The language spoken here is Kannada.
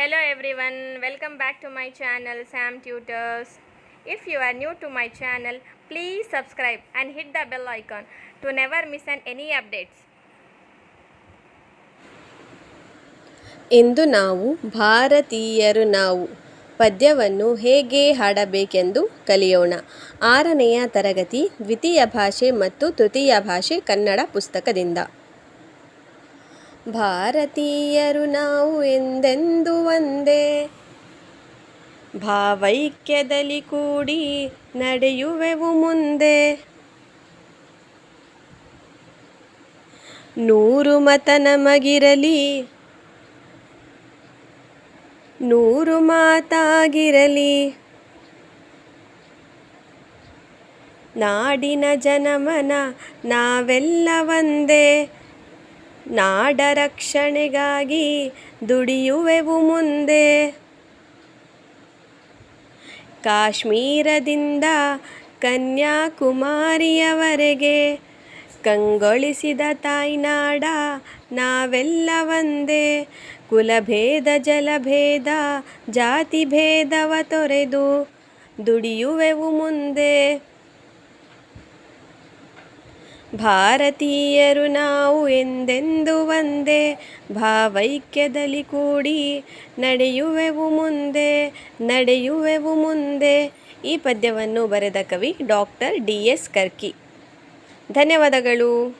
Hello everyone, welcome back to my channel Sam Tutors. If you are new to my channel, please subscribe and hit the bell icon to never miss an any updates. ಇಂದು ನಾವು ಭಾರತೀಯರು ನಾವು ಪದ್ಯವನ್ನು ಹೇಗೆ ಹಾಡಬೇಕೆಂದು ಕಲಿಯೋಣ ಆರನೆಯ ತರಗತಿ ದ್ವಿತೀಯ ಭಾಷೆ ಮತ್ತು ತೃತೀಯ ಭಾಷೆ ಕನ್ನಡ ಪುಸ್ತಕದಿಂದ ಭಾರತೀಯರು ನಾವು ಎಂದೆಂದು ಒಂದೇ? ಭಾವೈಕ್ಯದಲ್ಲಿ ಕೂಡಿ ನಡೆಯುವೆವು ಮುಂದೆ. ನೂರು ಮತ ನಮಗಿರಲಿ, ನೂರು ಮಾತಾಗಿರಲಿ. ನಾಡಿನ ಜನಮನ ನಾವೆಲ್ಲ ಒಂದೇ. ನಾಡ ರಕ್ಷಣೆಗಾಗಿ ದುಡಿಯುವೆವು ಮುಂದೆ. ಕಾಶ್ಮೀರದಿಂದ ಕನ್ಯಾಕುಮಾರಿಯವರೆಗೆ ಕಂಗೊಳಿಸಿದ ತಾಯ್ನಾಡ ನಾವೆಲ್ಲ ಒಂದೇ. ಕುಲಭೇದ, ಜಲಭೇದ ಜಾತಿ ಭೇದವ ತೊರೆದು ದುಡಿಯುವೆವು ಮುಂದೆ. ಭಾರತೀಯರು ನಾವು ಎಂದೆಂದು ಒಂದೇ, ಭಾವೈಕ್ಯದಲ್ಲಿ ಕೂಡಿ ನಡೆಯುವೆವು ಮುಂದೆ ನಡೆಯುವೆವು ಮುಂದೆ. ಈ ಪದ್ಯವನ್ನು ಬರೆದ ಕವಿ ಡಾಕ್ಟರ್ ಡಿ ಎಸ್ ಕರ್ಕಿ. ಧನ್ಯವಾದಗಳು.